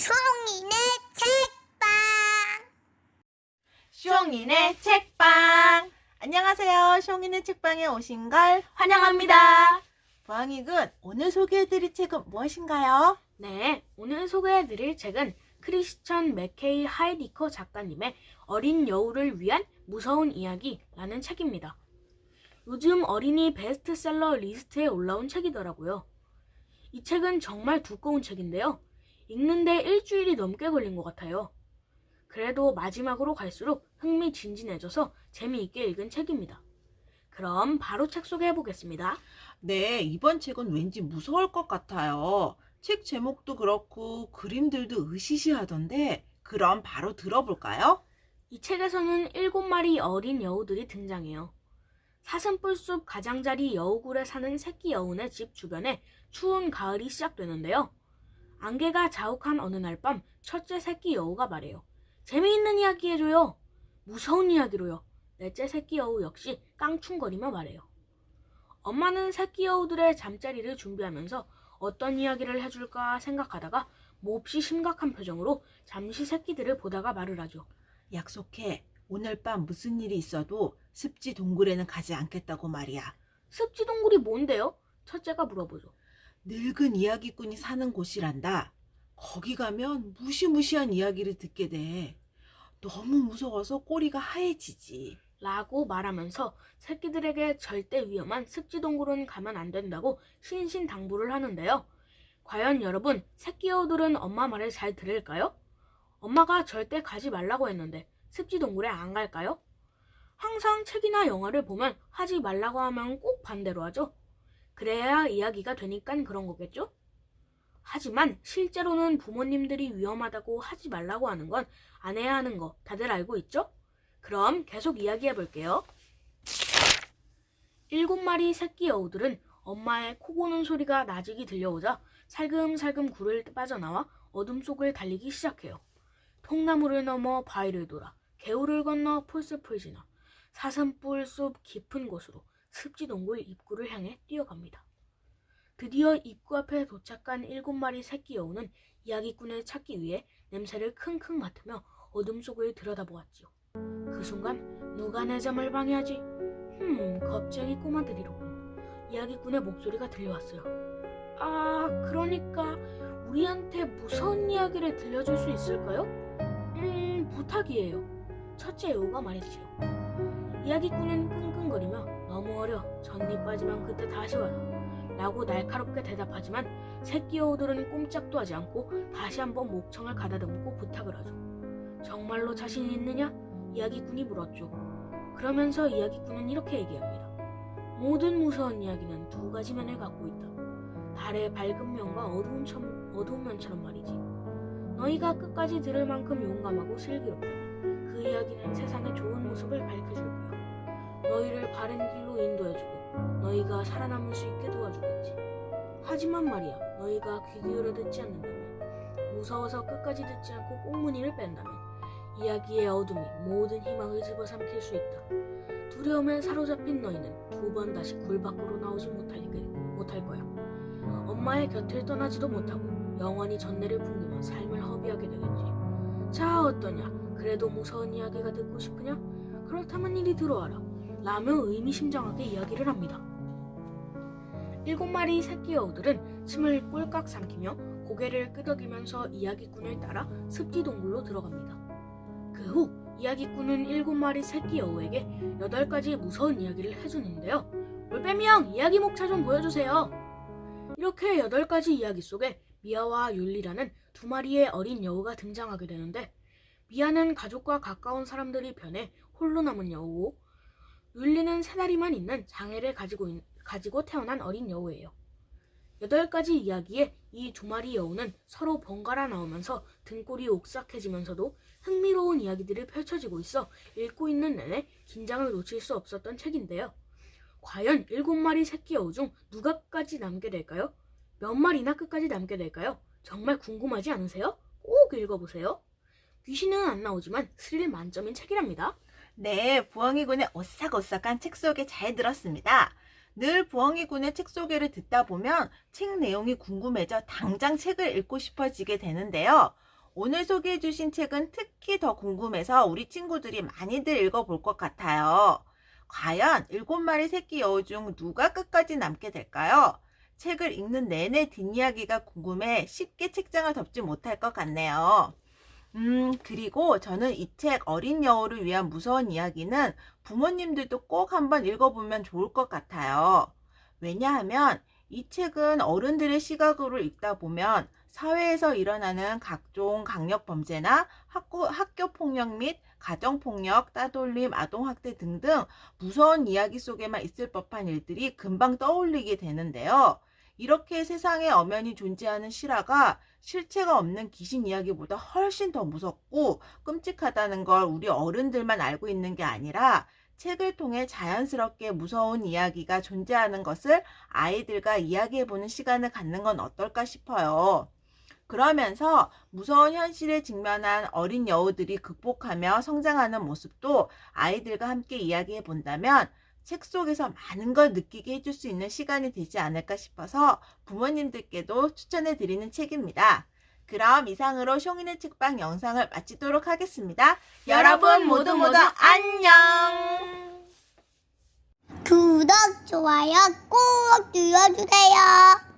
송이네 책방 숑이네 책방. 안녕하세요. 숑이네 책방에 오신 걸 환영합니다. 부항이군, 오늘 소개해드릴 책은 무엇인가요? 네, 오늘 소개해드릴 책은 크리스천 맥케이 하이디커 작가님의 어린 여우를 위한 무서운 이야기라는 책입니다. 요즘 어린이 베스트셀러 리스트에 올라온 책이더라고요. 이 책은 정말 두꺼운 책인데요. 읽는데 일주일이 넘게 걸린 것 같아요. 그래도 마지막으로 갈수록 흥미진진해져서 재미있게 읽은 책입니다. 그럼 바로 책 소개해 보겠습니다. 네, 이번 책은 왠지 무서울 것 같아요. 책 제목도 그렇고 그림들도 으시시하던데 그럼 바로 들어볼까요? 이 책에서는 일곱 마리 어린 여우들이 등장해요. 사슴뿔숲 가장자리 여우굴에 사는 새끼 여우네 집 주변에 추운 가을이 시작되는데요. 안개가 자욱한 어느 날 밤 첫째 새끼 여우가 말해요. 재미있는 이야기 해줘요. 무서운 이야기로요. 넷째 새끼 여우 역시 깡충거리며 말해요. 엄마는 새끼 여우들의 잠자리를 준비하면서 어떤 이야기를 해줄까 생각하다가 몹시 심각한 표정으로 잠시 새끼들을 보다가 말을 하죠. 약속해. 오늘 밤 무슨 일이 있어도 습지 동굴에는 가지 않겠다고 말이야. 습지 동굴이 뭔데요? 첫째가 물어보죠. 늙은 이야기꾼이 사는 곳이란다. 거기 가면 무시무시한 이야기를 듣게 돼. 너무 무서워서 꼬리가 하얘지지. 라고 말하면서 새끼들에게 절대 위험한 습지 동굴은 가면 안 된다고 신신당부를 하는데요. 과연 여러분, 새끼 여우들은 엄마 말을 잘 들을까요? 엄마가 절대 가지 말라고 했는데 습지 동굴에 안 갈까요? 항상 책이나 영화를 보면 하지 말라고 하면 꼭 반대로 하죠. 그래야 이야기가 되니깐 그런 거겠죠? 하지만 실제로는 부모님들이 위험하다고 하지 말라고 하는 건 안 해야 하는 거 다들 알고 있죠? 그럼 계속 이야기해 볼게요. 일곱 마리 새끼 여우들은 엄마의 코 고는 소리가 나직이 들려오자 살금살금 굴을 빠져나와 어둠 속을 달리기 시작해요. 통나무를 넘어 바위를 돌아 개울을 건너 풀숲을 지나 사슴뿔 숲 깊은 곳으로 습지 동굴 입구를 향해 뛰어갑니다. 드디어 입구 앞에 도착한 일곱 마리 새끼 여우는 이야기꾼을 찾기 위해 냄새를 킁킁 맡으며 어둠 속을 들여다보았지요. 그 순간 누가 내 잠을 방해하지? 흠, 겁쟁이 꼬마들이로군. 이야기꾼의 목소리가 들려왔어요. 아, 그러니까 우리한테 무서운 이야기를 들려줄 수 있을까요? 음, 부탁이에요. 첫째 여우가 말했지요. 이야기꾼은 끙끙거리며 너무 어려. 전니 빠지면 그때 다시 와라. 라고 날카롭게 대답하지만 새끼 여우들은 꼼짝도 하지 않고 다시 한번 목청을 가다듬고 부탁을 하죠. 정말로 자신이 있느냐? 이야기꾼이 물었죠. 그러면서 이야기꾼은 이렇게 얘기합니다. 모든 무서운 이야기는 두 가지 면을 갖고 있다. 달의 밝은 면과 어두운, 점, 어두운 면처럼 말이지. 너희가 끝까지 들을 만큼 용감하고 슬기롭다면 그 이야기는 세상의 좋은 모습을 밝혀줄 거야. 너희를 바른 길로 인도해주고 너희가 살아남을 수 있게 도와주겠지. 하지만 말이야, 너희가 귀 기울여 듣지 않는다면, 무서워서 끝까지 듣지 않고 꽁무니를 뺀다면, 이야기의 어둠이 모든 희망을 집어삼킬 수 있다. 두려움에 사로잡힌 너희는 두 번 다시 굴 밖으로 나오지 못할, 게- 못할 거야. 엄마의 곁을 떠나지도 못하고 영원히 전내를 풍기며 삶을 허비하게 되겠지. 자, 어떠냐? 그래도 무서운 이야기가 듣고 싶으냐? 그렇다면 이리 들어와라. 라며 의미심장하게 이야기를 합니다. 일곱 마리 새끼 여우들은 침을 꼴깍 삼키며 고개를 끄덕이면서 이야기꾼을 따라 습지 동굴로 들어갑니다. 그 후 이야기꾼은 일곱 마리 새끼 여우에게 여덟 가지 무서운 이야기를 해주는데요. 올빼미 형 이야기 목차 좀 보여주세요. 이렇게 여덟 가지 이야기 속에 미아와 율리라는 두 마리의 어린 여우가 등장하게 되는데 미아는 가족과 가까운 사람들이 변해 홀로 남은 여우고 율리는 세 다리만 있는 장애를 가지고, 있- 가지고 태어난 어린 여우예요. 여덟 가지 이야기에 이 두 마리 여우는 서로 번갈아 나오면서 등골이 옥삭해지면서도 흥미로운 이야기들이 펼쳐지고 있어 읽고 있는 내내 긴장을 놓칠 수 없었던 책인데요. 과연 일곱 마리 새끼 여우 중 누가 끝까지 남게 될까요? 몇 마리나 끝까지 남게 될까요? 정말 궁금하지 않으세요? 꼭 읽어보세요. 귀신은 안 나오지만 스릴 만점인 책이랍니다. 네, 부엉이 군의 오싹오싹한 책 소개 잘 들었습니다. 늘 부엉이 군의 책 소개를 듣다 보면 책 내용이 궁금해져 당장 책을 읽고 싶어지게 되는데요. 오늘 소개해 주신 책은 특히 더 궁금해서 우리 친구들이 많이들 읽어볼 것 같아요. 과연 일곱 마리 새끼 여우 중 누가 끝까지 남게 될까요? 책을 읽는 내내 뒷이야기가 궁금해 쉽게 책장을 덮지 못할 것 같네요. 음, 그리고 저는 이 책 어린 여우를 위한 무서운 이야기는 부모님들도 꼭 한번 읽어보면 좋을 것 같아요. 왜냐하면 이 책은 어른들의 시각으로 읽다 보면 사회에서 일어나는 각종 강력 범죄나 학교, 학교 폭력 및 가정 폭력, 따돌림, 아동 학대 등등 무서운 이야기 속에만 있을 법한 일들이 금방 떠올리게 되는데요. 이렇게 세상에 엄연히 존재하는 실화가 실체가 없는 귀신 이야기보다 훨씬 더 무섭고 끔찍하다는 걸 우리 어른들만 알고 있는 게 아니라 책을 통해 자연스럽게 무서운 이야기가 존재하는 것을 아이들과 이야기해보는 시간을 갖는 건 어떨까 싶어요. 그러면서 무서운 현실에 직면한 어린 여우들이 극복하며 성장하는 모습도 아이들과 함께 이야기해 본다면 책 속에서 많은 걸 느끼게 해줄 수 있는 시간이 되지 않을까 싶어서 부모님들께도 추천해 드리는 책입니다. 그럼 이상으로 숑이네 책방 영상을 마치도록 하겠습니다. 여러분 모두 모두 안녕! 구독, 좋아요 꼭 눌러주세요.